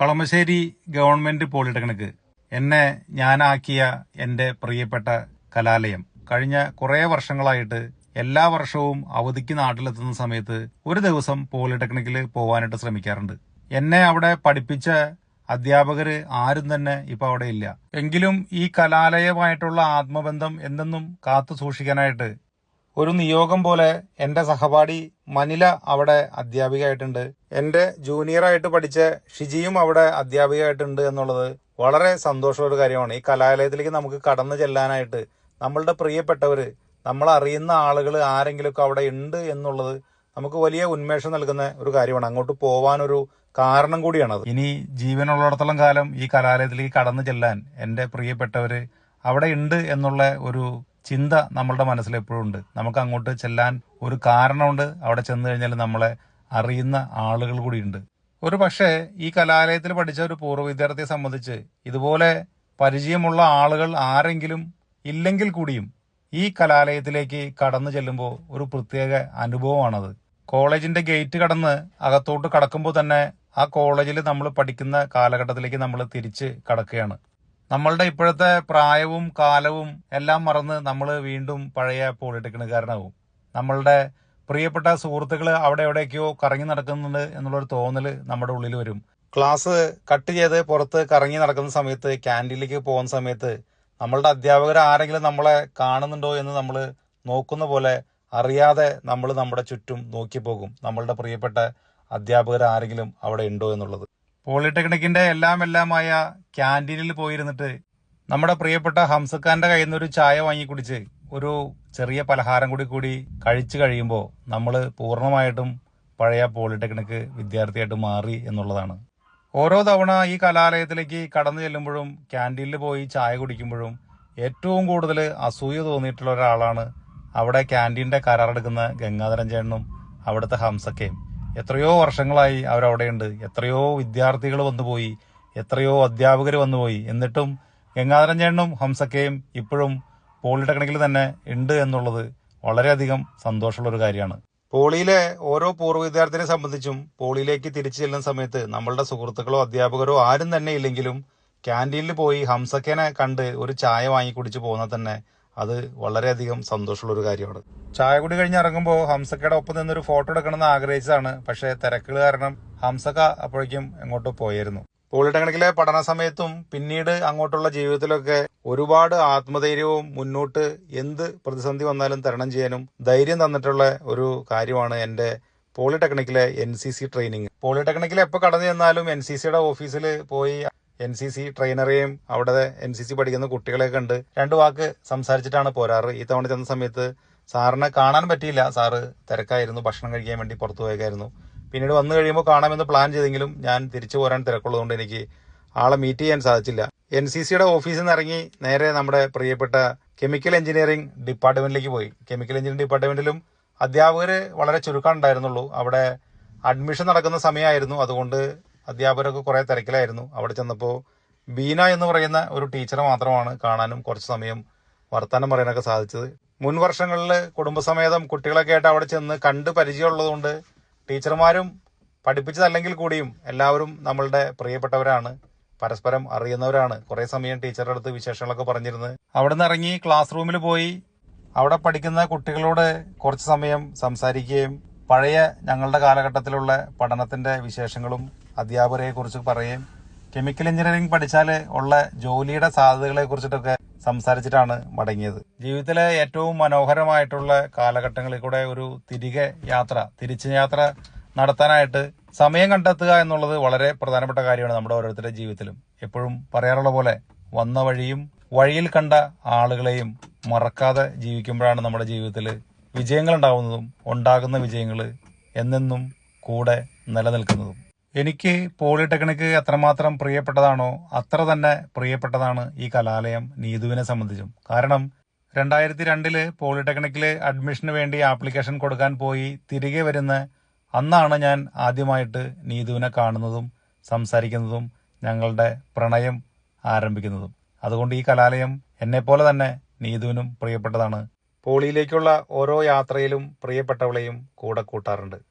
Kalamassery government polytechnic എന്നെ ഞാനാക്കിയ എന്റെ പ്രിയപ്പെട്ട കലാലയം. കഴിഞ്ഞ കുറേ വർഷങ്ങളായിട്ട് എല്ലാ വർഷവും അവധിക്ക് നാട്ടിലെത്തുന്ന സമയത്ത് ഒരു ദിവസം പോളിടെക്നിക്കിൽ പോകാനായിട്ട് ശ്രമിക്കാറുണ്ട്. എന്നെ അവിടെ പഠിപ്പിച്ച അധ്യാപകര് ആരും തന്നെ ഇപ്പൊ അവിടെ ഇല്ല. എങ്കിലും ഈ കലാലയമായിട്ടുള്ള ആത്മബന്ധം എന്തെന്നും കാത്തു സൂക്ഷിക്കാനായിട്ട് ഒരു നിയോഗം പോലെ എന്റെ സഹപാഠി മനില അവിടെ അധ്യാപികയായിട്ടുണ്ട്. എന്റെ ജൂനിയറായിട്ട് പഠിച്ച ഷിജിയും അവിടെ അധ്യാപികയായിട്ടുണ്ട് എന്നുള്ളത് വളരെ സന്തോഷമുള്ള ഒരു കാര്യമാണ്. ഈ കലാലയത്തിലേക്ക് നമുക്ക് കടന്നു ചെല്ലാനായിട്ട് നമ്മളുടെ പ്രിയപ്പെട്ടവര് നമ്മൾ അറിയുന്ന ആളുകൾ ആരെങ്കിലുമൊക്കെ അവിടെ ഉണ്ട് എന്നുള്ളത് നമുക്ക് വലിയ ഉന്മേഷം നൽകുന്ന ഒരു കാര്യമാണ്. അങ്ങോട്ട് പോവാനൊരു കാരണം കൂടിയാണത്. ഇനി ജീവനുള്ളിടത്തോളം കാലം ഈ കലാലയത്തിലേക്ക് കടന്നു ചെല്ലാൻ എന്റെ പ്രിയപ്പെട്ടവര് അവിടെ ഉണ്ട് എന്നുള്ള ഒരു ചിന്ത നമ്മളുടെ മനസ്സിൽ എപ്പോഴും ഉണ്ട്. നമുക്ക് അങ്ങോട്ട് ചെല്ലാൻ ഒരു കാരണമുണ്ട്. അവിടെ ചെന്ന് കഴിഞ്ഞാൽ നമ്മളെ അറിയുന്ന ആളുകൾ കൂടിയുണ്ട് ഒരു പക്ഷേ ഈ കലാലയത്തിൽ പഠിച്ച ഒരു പൂർവ വിദ്യാർത്ഥിയെ സംബന്ധിച്ച് ഇതുപോലെ പരിചയമുള്ള ആളുകൾ ആരെങ്കിലും ഇല്ലെങ്കിൽ കൂടിയും ഈ കലാലയത്തിലേക്ക് കടന്നു ചെല്ലുമ്പോൾ ഒരു പ്രത്യേക അനുഭവമാണത്. കോളേജിന്റെ ഗേറ്റ് കടന്ന് അകത്തോട്ട് കടക്കുമ്പോൾ തന്നെ ആ കോളേജിൽ നമ്മൾ പഠിക്കുന്ന കാലഘട്ടത്തിലേക്ക് നമ്മൾ തിരിച്ച് കടക്കുകയാണ്. നമ്മളുടെ ഇപ്പോഴത്തെ പ്രായവും കാലവും എല്ലാം മറന്ന് നമ്മൾ വീണ്ടും പഴയ പോളിടെക്നിക്കാരനാവും നമ്മളുടെ പ്രിയപ്പെട്ട സുഹൃത്തുക്കൾ അവിടെ എവിടെയൊക്കെയോ കറങ്ങി നടക്കുന്നുണ്ട് എന്നുള്ളൊരു തോന്നൽ നമ്മുടെ ഉള്ളിൽ വരും. ക്ലാസ് കട്ട് ചെയ്ത് പുറത്ത് കറങ്ങി നടക്കുന്ന സമയത്ത് ക്യാന്റീനിലേക്ക് പോകുന്ന സമയത്ത് നമ്മളുടെ അധ്യാപകർ ആരെങ്കിലും നമ്മളെ കാണുന്നുണ്ടോ എന്ന് നമ്മൾ നോക്കുന്ന പോലെ അറിയാതെ നമ്മൾ നമ്മുടെ ചുറ്റും നോക്കി പോകും നമ്മളുടെ പ്രിയപ്പെട്ട അധ്യാപകർ ആരെങ്കിലും അവിടെ ഉണ്ടോ എന്നുള്ളത്. പോളിടെക്നിക്കിന്റെ എല്ലാം എല്ലാമായ ക്യാന്റീനിൽ പോയിരുന്നിട്ട് നമ്മുടെ പ്രിയപ്പെട്ട ഹംസഖാന്റെ കയ്യിൽ നിന്ന് ഒരു ചായ വാങ്ങി കുടിച്ച് ഒരു ചെറിയ പലഹാരം കൂടി കൂടി കഴിച്ചു കഴിയുമ്പോൾ നമ്മൾ പൂർണമായിട്ടും പഴയ പോളിടെക്നിക്ക് വിദ്യാർത്ഥിയായിട്ട് മാറി എന്നുള്ളതാണ്. ഓരോ തവണ ഈ കലാലയത്തിലേക്ക് കടന്നു ചെല്ലുമ്പോഴും ക്യാന്റീനിൽ പോയി ചായ കുടിക്കുമ്പോഴും ഏറ്റവും കൂടുതൽ അസൂയ തോന്നിയിട്ടുള്ള ഒരാളാണ് അവിടെ ക്യാന്റീന്റെ കരാറെടുക്കുന്ന ഗംഗാധരൻ ചേട്ടനും അവിടുത്തെ ഹംസക്കയും. എത്രയോ വർഷങ്ങളായി അവരവിടെയുണ്ട്. എത്രയോ വിദ്യാർത്ഥികൾ വന്നുപോയി. എത്രയോ അധ്യാപകർ വന്നുപോയി. എന്നിട്ടും ഗംഗാധരൻ ചേണ്ണും ഹംസക്കയും ഇപ്പോഴും പോളിടെക്നിക്കിൽ തന്നെ ഉണ്ട് എന്നുള്ളത് വളരെയധികം സന്തോഷമുള്ള ഒരു കാര്യമാണ്. പോളിയിലെ ഓരോ പൂർവ വിദ്യാർത്ഥിനെ സംബന്ധിച്ചും പോളിയിലേക്ക് തിരിച്ചു ചെല്ലുന്ന സമയത്ത് നമ്മളുടെ സുഹൃത്തുക്കളോ അധ്യാപകരോ ആരും തന്നെ ഇല്ലെങ്കിലും ക്യാന്റീനിൽ പോയി ഹംസക്കേനെ കണ്ട് ഒരു ചായ വാങ്ങി കുടിച്ചു പോകുന്ന തന്നെ അത് വളരെയധികം സന്തോഷമുള്ള ഒരു കാര്യമാണ്. ചായ കുടി കഴിഞ്ഞ് ഇറങ്ങുമ്പോൾ ഹംസക്കയുടെ ഒപ്പം നിന്നൊരു ഫോട്ടോ എടുക്കണമെന്ന് ആഗ്രഹിച്ചതാണ്. പക്ഷേ തിരക്കുകൾ കാരണം ഹംസക്ക അപ്പോഴേക്കും എങ്ങോട്ടോ പോയായിരുന്നു. പോളിടെക്നിക്കിലെ പഠന സമയത്തും പിന്നീട് അങ്ങോട്ടുള്ള ജീവിതത്തിലൊക്കെ ഒരുപാട് ആത്മധൈര്യവും മുന്നോട്ട് എന്ത് പ്രതിസന്ധി വന്നാലും തരണം ചെയ്യാനും ധൈര്യം തന്നിട്ടുള്ള ഒരു കാര്യമാണ് എന്റെ പോളിടെക്നിക്കിലെ എൻ സി സി ട്രെയിനിങ്. പോളിടെക്നിക്കിൽ എപ്പോൾ കടന്നു ചെന്നാലും എൻ സി സിയുടെ ഓഫീസിൽ പോയി എൻ സി സി ട്രെയിനറെയും അവിടെ എൻ സി സി പഠിക്കുന്ന കുട്ടികളെ കണ്ട് രണ്ട് വാക്ക് സംസാരിച്ചിട്ടാണ് പോരാറ്. ഈ തവണ ചെന്ന സമയത്ത് സാറിനെ കാണാൻ പറ്റിയില്ല. സാറ് തിരക്കായിരുന്നു. ഭക്ഷണം കഴിക്കാൻ വേണ്ടി പുറത്തു പോയേക്കായിരുന്നു. പിന്നീട് വന്നു കഴിയുമ്പോൾ കാണാമെന്ന് പ്ലാൻ ചെയ്തെങ്കിലും ഞാൻ തിരിച്ചു പോരാൻ തിരക്കുള്ളതുകൊണ്ട് എനിക്ക് ആളെ മീറ്റ് ചെയ്യാൻ സാധിച്ചില്ല. എൻ സി സിയുടെ ഓഫീസിൽ നിന്ന് ഇറങ്ങി നേരെ നമ്മുടെ പ്രിയപ്പെട്ട കെമിക്കൽ എഞ്ചിനീയറിംഗ് ഡിപ്പാർട്ട്മെന്റിലേക്ക് പോയി. കെമിക്കൽ എഞ്ചിനീയറിംഗ് ഡിപ്പാർട്ട്മെന്റിലും അധ്യാപകർ വളരെ ചുരുക്കം ഉണ്ടായിരുന്നുള്ളൂ. അവിടെ അഡ്മിഷൻ നടക്കുന്ന സമയമായിരുന്നു. അതുകൊണ്ട് അധ്യാപകരൊക്കെ കുറേ തിരക്കിലായിരുന്നു. അവിടെ ചെന്നപ്പോൾ ബീന എന്ന് പറയുന്ന ഒരു ടീച്ചറെ മാത്രമാണ് കാണാനും കുറച്ച് സമയം വർത്തമാനം പറയാനൊക്കെ സാധിച്ചത്. മുൻ വർഷങ്ങളിൽ കുടുംബസമേതം കുട്ടികളൊക്കെ ആയിട്ട് അവിടെ ചെന്ന് കണ്ട് പരിചയമുള്ളതുകൊണ്ട് ടീച്ചർമാരും പഠിപ്പിച്ചതല്ലെങ്കിൽ കൂടിയും എല്ലാവരും നമ്മളുടെ പ്രിയപ്പെട്ടവരാണ്. പരസ്പരം അറിയുന്നവരാണ്. കുറെ സമയം ടീച്ചറുടെ അടുത്ത് വിശേഷങ്ങളൊക്കെ പറഞ്ഞിരുന്ന്. അവിടെ നിന്ന് ഇറങ്ങി ക്ലാസ് റൂമിൽ പോയി അവിടെ പഠിക്കുന്ന കുട്ടികളോട് കുറച്ച് സമയം സംസാരിക്കുകയും പഴയ ഞങ്ങളുടെ കാലഘട്ടത്തിലുള്ള പഠനത്തിന്റെ വിശേഷങ്ങളും അധ്യാപകരെ കുറിച്ച് പറയുകയും കെമിക്കൽ എഞ്ചിനീയറിംഗ് പഠിച്ചാൽ ഉള്ള ജോലിയുടെ സാധ്യതകളെ കുറിച്ചിട്ടൊക്കെ സംസാരിച്ചിട്ടാണ് മടങ്ങിയത്. ജീവിതത്തിലെ ഏറ്റവും മനോഹരമായിട്ടുള്ള കാലഘട്ടങ്ങളിൽ കൂടെ ഒരു തിരികെ യാത്ര തിരിച്ചു യാത്ര നടത്താനായിട്ട് സമയം കണ്ടെത്തുക എന്നുള്ളത് വളരെ പ്രധാനപ്പെട്ട കാര്യമാണ് നമ്മുടെ ഓരോരുത്തരുടെ ജീവിതത്തിലും. എപ്പോഴും പറയാറുള്ള പോലെ വന്ന വഴിയും വഴിയിൽ കണ്ട ആളുകളെയും മറക്കാതെ ജീവിക്കുമ്പോഴാണ് നമ്മുടെ ജീവിതത്തിൽ വിജയങ്ങൾ ഉണ്ടാകുന്നതും ഉണ്ടാകുന്ന വിജയങ്ങൾ എന്നെന്നും കൂടെ നിലനിൽക്കുന്നതും. എനിക്ക് പോളിടെക്നിക്ക് എത്രമാത്രം പ്രിയപ്പെട്ടതാണോ അത്ര തന്നെ പ്രിയപ്പെട്ടതാണ് ഈ കലാലയം നീതുവിനെ സംബന്ധിച്ചും. കാരണം രണ്ടായിരത്തി രണ്ടിൽ പോളിടെക്നിക്കിൽ അഡ്മിഷന് വേണ്ടി ആപ്ലിക്കേഷൻ കൊടുക്കാൻ പോയി തിരികെ വരുന്ന അന്നാണ് ഞാൻ ആദ്യമായിട്ട് നീതുവിനെ കാണുന്നതും സംസാരിക്കുന്നതും ഞങ്ങളുടെ പ്രണയം ആരംഭിക്കുന്നതും. അതുകൊണ്ട് ഈ കലാലയം എന്നെപ്പോലെ തന്നെ നീതുവിനും പ്രിയപ്പെട്ടതാണ്. പോളിയിലേക്കുള്ള ഓരോ യാത്രയിലും പ്രിയപ്പെട്ടവളെയും കൂടെ കൂട്ടാറുണ്ട്.